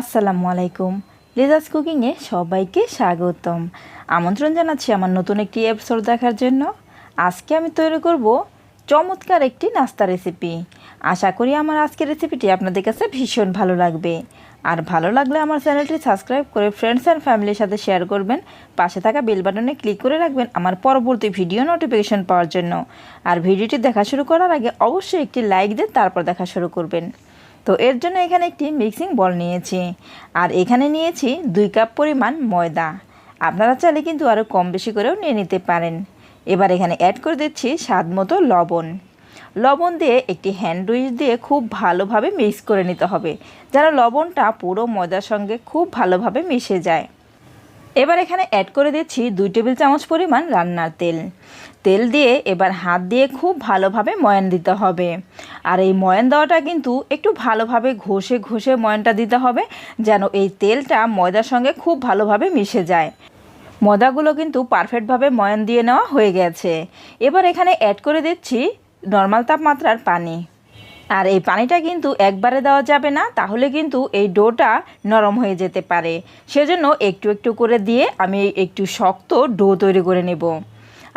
আসসালামু আলাইকুম। লিজাস কুকিংয়ে সবাইকে স্বাগতম। আমন্ত্রণ জানাচ্ছি আমার নতুন একটি এপিসোড দেখার জন্য। আজকে আমি তৈরি করব চমৎকার একটি নাস্তা রেসিপি আশা করি আমার আজকের রেসিপিটি আপনাদের কাছে ভীষণ ভালো লাগবে। আর ভালো লাগলে আমার চ্যানেলটি সাবস্ক্রাইব করে ফ্রেন্ডস অ্যান্ড ফ্যামিলির সাথে শেয়ার করবেন। পাশে থাকা বেল বাটনে ক্লিক করে রাখবেন আমার পরবর্তী ভিডিও নোটিফিকেশন পাওয়ার জন্য। আর ভিডিওটি দেখা শুরু করার আগে অবশ্যই একটি লাইক দিয়ে তারপর দেখা শুরু করবেন। তো এর জন্য এখানে একটি মিক্সিং বল নিয়েছি। আর এখানে নিয়েছি দুই কাপ পরিমাণ ময়দা। আপনারা চাইলে কিন্তু আরও কম বেশি করেও নিয়ে নিতে পারেন। এবার এখানে অ্যাড করে দিচ্ছি স্বাদ মতো লবণ। লবণ দিয়ে একটি হ্যান্ডউইচ দিয়ে খুব ভালোভাবে মিক্স করে নিতে হবে। যেন লবণটা পুরো ময়দার সঙ্গে খুব ভালোভাবে মিশে যায়। এবার এখানে অ্যাড করে দিচ্ছি দুই টেবিল চামচ পরিমাণ রান্নার তেল। তেল দিয়ে এবার হাত দিয়ে খুব ভালোভাবে ময়ান দিতে হবে। আর এই ময়ান দেওয়াটা কিন্তু একটু ভালোভাবে ঘষে ঘষে ময়ানটা দিতে হবে, যেন এই তেলটা ময়দার সঙ্গে খুব ভালোভাবে মিশে যায়। ময়দাগুলো কিন্তু পারফেক্টভাবে ময়ান দিয়ে নেওয়া হয়ে গেছে। এবার এখানে অ্যাড করে দিচ্ছি নর্মাল তাপমাত্রার পানি। আর এই পানিটা কিন্তু একবারে দেওয়া যাবে না, তাহলে কিন্তু এই ডোটা নরম হয়ে যেতে পারে। সেজন্য একটু একটু করে দিয়ে আমি একটু শক্ত ডো তৈরি করে নেব।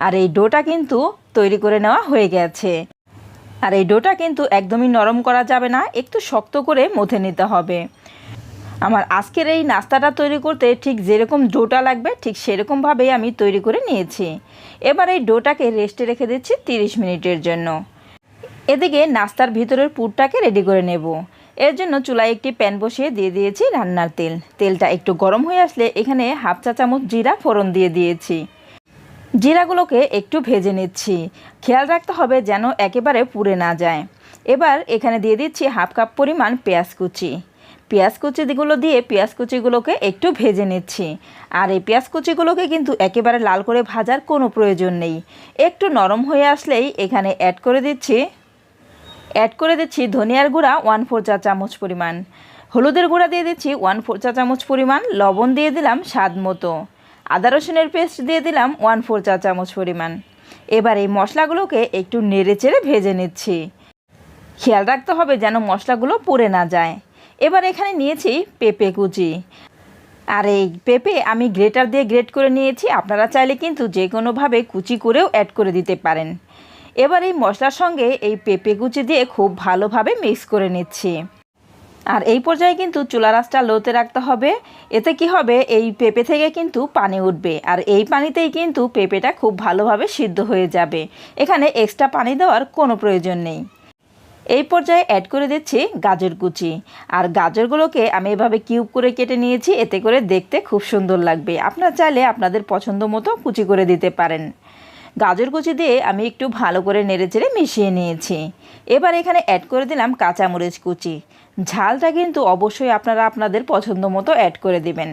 আর এই ডোটা কিন্তু তৈরি করে নেওয়া হয়ে গেছে। আর এই ডোটা কিন্তু একদমই নরম করা যাবে না, একটু শক্ত করে মথে নিতে হবে। আমার আজকের এই নাস্তাটা তৈরি করতে ঠিক যেরকম ডোটা লাগবে, ঠিক সেরকমভাবেই আমি তৈরি করে নিয়েছি। এবার এই ডোটাকে রেস্টে রেখে দিচ্ছি তিরিশ মিনিটের জন্য। এদিকে নাস্তার ভিতরের পুরটাকে রেডি করে নেব। এর জন্য চুলায় একটি প্যান বসিয়ে দিয়ে দিয়েছি রান্নার তেল। তেলটা একটু গরম হয়ে আসলে এখানে হাফ চা চামচ জিরা ফোড়ন দিয়ে দিয়েছি। জিরাগুলোকে একটু ভেজে নিচ্ছি। খেয়াল রাখতে হবে যেন একেবারে পুড়ে না যায়। এবার এখানে দিয়ে দিচ্ছি হাফ কাপ পরিমাণ পেঁয়াজ কুচি। পেঁয়াজ কুচিগুলো দিয়ে পেঁয়াজ কুচিগুলোকে একটু ভেজে নিচ্ছি। আর এই পেঁয়াজ কুচিগুলোকে কিন্তু একেবারে লাল করে ভাজার কোনো প্রয়োজন নেই। একটু নরম হয়ে আসলেই এখানে অ্যাড করে দিচ্ছি অ্যাড করে দিচ্ছি ধনিয়ার গুঁড়া ওয়ান ফোর চা চামচ পরিমাণ। হলুদের গুঁড়া দিয়ে দিচ্ছি ওয়ান ফোর চা চামচ পরিমাণ। লবণ দিয়ে দিলাম স্বাদ মতো। আদা রসুনের পেস্ট দিয়ে দিলাম ওয়ান ফোর চা চামচ পরিমাণ। এবার এই মশলাগুলোকে একটু নেড়ে চেড়ে ভেজে নিচ্ছি। খেয়াল রাখতে হবে যেন মশলাগুলো পুড়ে না যায়। এবার এখানে নিয়েছি পেঁপে কুচি। আর এই পেঁপে আমি গ্রেটার দিয়ে গ্রেট করে নিয়েছি। আপনারা চাইলে কিন্তু যে কোনোভাবে কুচি করেও অ্যাড করে দিতে পারেন। এবার এই মশলার সঙ্গে এই পেঁপে কুচি দিয়ে খুব ভালোভাবে মিক্স করে নিচ্ছি। আর এই পর্যায়ে কিন্তু চুলা রাসটা লোতে রাখতে হবে। এতে কি হবে? এই পেঁপে থেকে কিন্তু পানি উঠবে। আর এই পানিতেই কিন্তু পেঁপেটা খুব ভালোভাবে সিদ্ধ হয়ে যাবে। এখানে এক্সট্রা পানি দেওয়ার কোনো প্রয়োজন নেই। এই পর্যায়ে অ্যাড করে দিচ্ছি গাজর কুচি। আর গাজরগুলোকে আমি এভাবে কিউব করে কেটে নিয়েছি। এতে করে দেখতে খুব সুন্দর লাগবে। আপনারা চাইলে আপনাদের পছন্দ মতো কুচি করে দিতে পারেন। গাজর কুচি দিয়ে আমি একটু ভালো করে নেড়েচেড়ে মিশিয়ে নিয়েছি। এবার এখানে অ্যাড করে দিলাম কাঁচামরিচ কুচি। ঝালটা কিন্তু অবশ্যই আপনারা আপনাদের পছন্দ মতো অ্যাড করে দেবেন।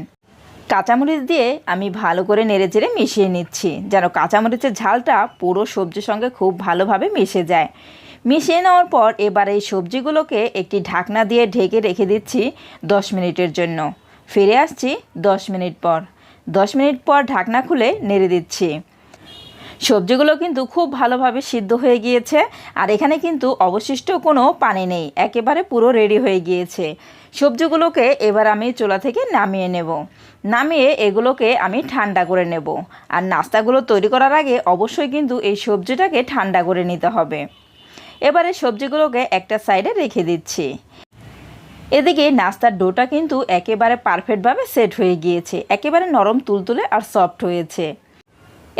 কাঁচামরিচ দিয়ে আমি ভালো করে নেড়েচেড়ে মিশিয়ে নিচ্ছি, যেন কাঁচামরিচের ঝালটা পুরো সবজির সঙ্গে খুব ভালোভাবে মিশে যায়। মিশিয়ে নেওয়ার পর এবার এই সবজিগুলোকে একটি ঢাকনা দিয়ে ঢেকে রেখে দিচ্ছি দশ মিনিটের জন্য। ফিরে আসছি দশ মিনিট পর। দশ মিনিট পর ঢাকনা খুলে নেড়ে দিচ্ছি। সবজিগুলো কিন্তু খুব ভালোভাবে সিদ্ধ হয়ে গিয়েছে, আর এখানে কিন্তু অবশিষ্ট কোনো পানি নেই, একেবারে পুরো রেডি হয়ে গিয়েছে। সবজিগুলোকে এবার আমি চুলা থেকে নামিয়ে নেব। নামিয়ে এগুলোকে আমি ঠান্ডা করে নেব। আর নাস্তাগুলো তৈরি করার আগে অবশ্যই কিন্তু এই সবজিটাকে ঠান্ডা করে নিতে হবে। এবারে সবজিগুলোকে একটা সাইডে রেখে দিচ্ছি। এদিকে নাস্তার ডোটা কিন্তু একেবারে পারফেক্টভাবে সেট হয়ে গিয়েছে, একেবারে নরম তুলতুলে আর সফট হয়েছে।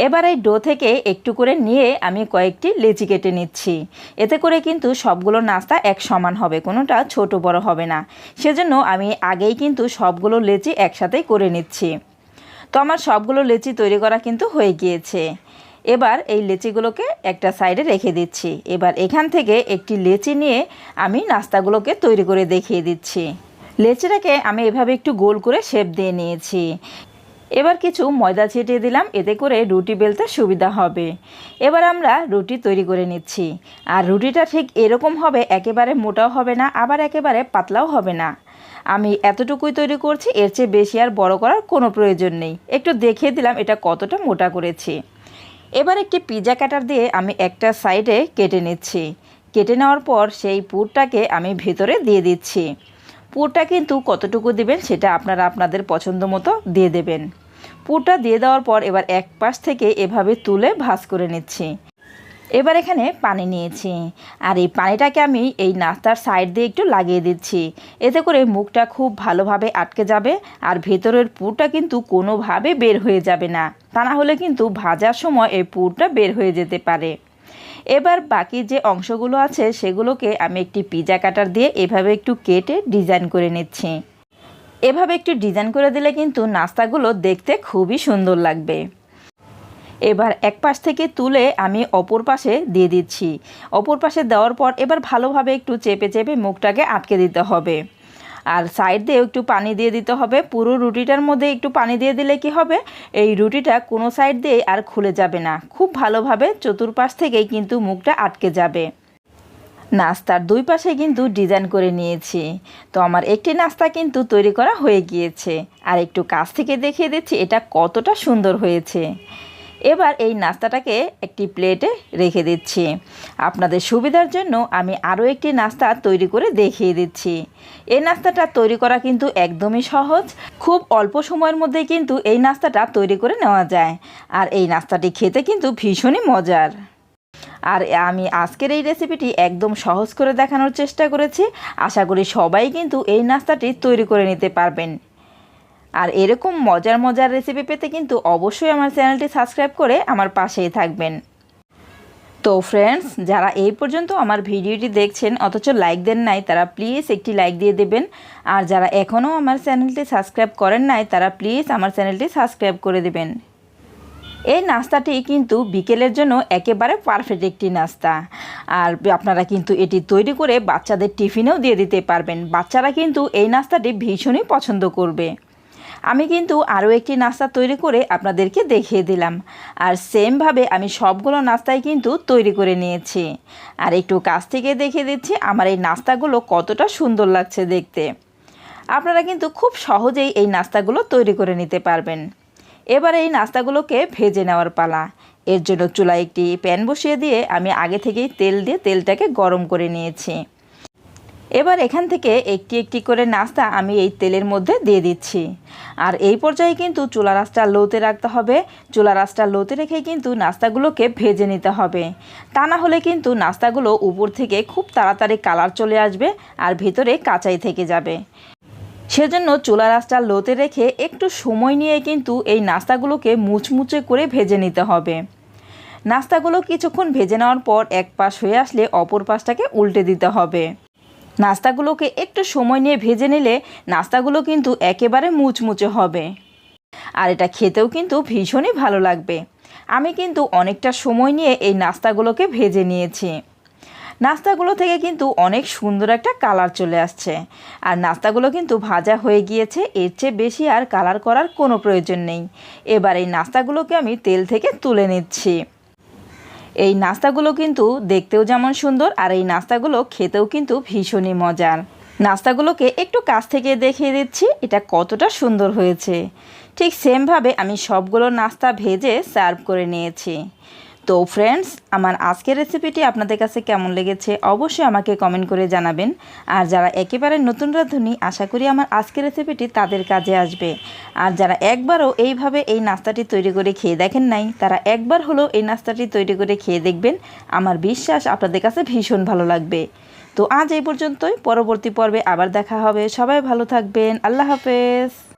এবার এই ডো থেকে একটু করে নিয়ে আমি কয়েকটি লেচি কেটে নিচ্ছি। এতে করে কিন্তু সবগুলো নাস্তা এক সমান হবে, কোনোটা ছোট বড় হবে না। সেজন্য আমি আগেই কিন্তু সবগুলো লেচি একসাথেই করে নিচ্ছি। তো আমার সবগুলো লেচি তৈরি করা কিন্তু হয়ে গিয়েছে। এবার এই লেচিগুলোকে একটা সাইডে রেখে দিচ্ছি। এবার এখান থেকে একটি লেচি নিয়ে আমি নাস্তাগুলোকে তৈরি করে দেখিয়ে দিচ্ছি। লেচিটাকে আমি এভাবে একটু গোল করে শেপ দিয়ে নিয়েছি। এবার কিছু ময়দা ছিটিয়ে দিলাম, এতে করে রুটি বেলতে সুবিধা হবে। এবার আমরা রুটি তৈরি করে নিচ্ছি। আর রুটিটা ঠিক এরকম হবে, একেবারে মোটাও হবে না, আবার একেবারে পাতলাও হবে না। আমি এতটুকুই তৈরি করছি, এর চেয়ে বেশি আর বড় করার কোনো প্রয়োজন নেই। একটু দেখিয়ে দিলাম এটা কতটা মোটা করেছি। এবার একটি পিজা কাটার দিয়ে আমি একটা সাইডে কেটে নিচ্ছি। কেটে নেওয়ার পর সেই পুরটাকে আমি ভেতরে দিয়ে দিচ্ছি। পুরটা কিন্তু কতটুকু দেবেন সেটা আপনারা আপনাদের পছন্দ মতো দিয়ে দেবেন। পুরটা দিয়ে দেওয়ার পর এবার এক পাশ থেকে এভাবে তুলে ভাজ করে নিচ্ছি। এবার এখানে পানি নিয়েছি। আর এই পানিটাকে আমি এই নাস্তার সাইড দিয়ে একটু লাগিয়ে দিচ্ছি। এতে করে মুখটা খুব ভালোভাবে আটকে যাবে আর ভেতরের পুরটা কিন্তু কোনোভাবে বের হয়ে যাবে না। তা না হলে কিন্তু ভাজার সময় এই পুরটা বের হয়ে যেতে পারে। এবার বাকি যে অংশগুলো আছে সেগুলোকে আমি একটি পিজা কাটার দিয়ে এভাবে একটু কেটে ডিজাইন করে নিচ্ছি। এভাবে একটু ডিজাইন করে দিলে কিন্তু নাস্তাগুলো দেখতে খুবই সুন্দর লাগবে। এবার এক পাশ থেকে তুলে আমি অপর পাশে দিয়ে দিচ্ছি। অপর পাশে দেওয়ার পর এবার ভালোভাবে একটু চেপে চেপে মুখটাকে আটকে দিতে হবে। আর সাইড দিয়ে একটু পানি দিয়ে দিতে হবে। পুরো রুটিটার মধ্যে একটু পানি দিয়ে দিলে কি হবে? এই রুটিটা কোনো সাইড দিয়ে আর খুলে যাবে না। খুব ভালোভাবে চতুর্পাশ থেকেই কিন্তু মুখটা আটকে যাবে। নাস্তার দুই পাশে কিন্তু ডিজাইন করে নিয়েছি। তো আমার একটি নাস্তা কিন্তু তৈরি করা হয়ে গিয়েছে। আর একটু কাছ থেকে দেখিয়ে দিচ্ছি এটা কতটা সুন্দর হয়েছে। এবার এই নাস্তাটাকে একটি প্লেটে রেখে দিচ্ছি। আপনাদের সুবিধার জন্য আমি আরও একটি নাস্তা তৈরি করে দেখিয়ে দিচ্ছি। এই নাস্তাটা তৈরি করা কিন্তু একদমই সহজ। খুব অল্প সময়ের মধ্যে কিন্তু এই নাস্তাটা তৈরি করে নেওয়া যায়। আর এই নাস্তাটি খেতে কিন্তু ভীষণই মজার। আর আমি আজকের এই রেসিপিটি একদম সহজ করে দেখানোর চেষ্টা করেছি। আশা করি সবাই কিন্তু এই নাস্তাটি তৈরি করে নিতে পারবেন। আর এরকম মজার মজার রেসিপি পেতে কিন্তু অবশ্যই আমার চ্যানেলটি সাবস্ক্রাইব করে আমার পাশেই থাকবেন। তো ফ্রেন্ডস যারা এই পর্যন্ত আমার ভিডিওটি দেখছেন, অথচ লাইক দেন নাই, তারা প্লিজ একটি লাইক দিয়ে দেবেন। আর যারা এখনও আমার চ্যানেলটি সাবস্ক্রাইব করেন নাই, তারা প্লিজ আমার চ্যানেলটি সাবস্ক্রাইব করে দেবেন। এই নাস্তাটি কিন্তু বিকেলের জন্য একেবারে পারফেক্ট একটি নাস্তা। আর আপনারা কিন্তু এটি তৈরি করে বাচ্চাদের টিফিনেও দিয়ে দিতে পারবেন। বাচ্চারা কিন্তু এই নাস্তাটি ভীষণই পছন্দ করবে। আমি কিন্তু আরও একটি নাস্তা তৈরি করে আপনাদেরকে দেখিয়ে দিলাম। আর সেমভাবে আমি সবগুলো নাস্তাই কিন্তু তৈরি করে নিয়েছি। আর একটু কাছ থেকে দেখিয়ে দিচ্ছি আমার এই নাস্তাগুলো কতটা সুন্দর লাগছে দেখতে। আপনারা কিন্তু খুব সহজেই এই নাস্তাগুলো তৈরি করে নিতে পারবেন। এবার এই নাস্তাগুলোকে ভেজে নেওয়ার পালা। এর জন্য চুলায় একটি প্যান বসিয়ে দিয়ে আমি আগে থেকেই তেল দিয়ে তেলটাকে গরম করে নিয়েছি। এবার এখান থেকে একটি একটি করে নাস্তা আমি এই তেলের মধ্যে দিয়ে দিচ্ছি। আর এই পর্যায়ে কিন্তু চুলা রাসটা লোতে রাখতে হবে। চুলা রাসটা লোতে রেখে কিন্তু নাস্তাগুলোকে ভেজে নিতে হবে। তা না হলে কিন্তু নাস্তাগুলো উপর থেকে খুব তাড়াতাড়ি কালার চলে আসবে আর ভেতরে কাঁচাই থেকে যাবে। সেজন্য চুলা রাসটা লোতে রেখে একটু সময় নিয়ে কিন্তু এই নাস্তাগুলোকে মুচমুচে করে ভেজে নিতে হবে। নাস্তাগুলো কিছুক্ষণ ভেজে নেওয়ার পর এক পাশ হয়ে আসলে অপর পাশটাকে উল্টে দিতে হবে। নাস্তাগুলোকে একটু সময় নিয়ে ভেজে নিলে নাস্তাগুলো কিন্তু একেবারে মুচমুচে হবে। আর এটা খেতেও কিন্তু ভীষণই ভালো লাগবে। আমি কিন্তু অনেকটা সময় নিয়ে এই নাস্তাগুলোকে ভেজে নিয়েছি। নাস্তাগুলো থেকে কিন্তু অনেক সুন্দর একটা কালার চলে আসছে। আর নাস্তাগুলো কিন্তু ভাজা হয়ে গিয়েছে, এর চেয়ে বেশি আর কালার করার কোনো প্রয়োজন নেই। এবার এই নাস্তাগুলোকে আমি তেল থেকে তুলে নিচ্ছি। এই নাস্তাগুলো কিন্তু দেখতেও যেমন সুন্দর, আর এই নাস্তাগুলো খেতেও কিন্তু ভীষণই মজার। নাস্তাগুলোকে একটু কাছ থেকে দেখিয়ে দিচ্ছি, এটা কতটা সুন্দর হয়েছে। ঠিক সেমভাবে আমি সবগুলো নাস্তা ভেজে সার্ভ করে নিয়েছি। তো ফ্রেন্ডস আমার আজকের রেসিপিটি আপনাদের কাছে কেমন লেগেছে অবশ্যই আমাকে কমেন্ট করে জানাবেন। আর যারা একেবারে নতুন রাঁধুনি, আশা করি আমার আজকের রেসিপিটি তাদের কাজে আসবে। আর যারা একবারও এইভাবে এই নাস্তাটি তৈরি করে খেয়ে দেখেন নাই, তারা একবার হলেও এই নাস্তাটি তৈরি করে খেয়ে দেখবেন। আমার বিশ্বাস আপনাদের কাছে ভীষণ ভালো লাগবে। তো আজ এই পর্যন্তই, পরবর্তী পর্বে আবার দেখা হবে। সবাই ভালো থাকবেন। আল্লাহ হাফেজ।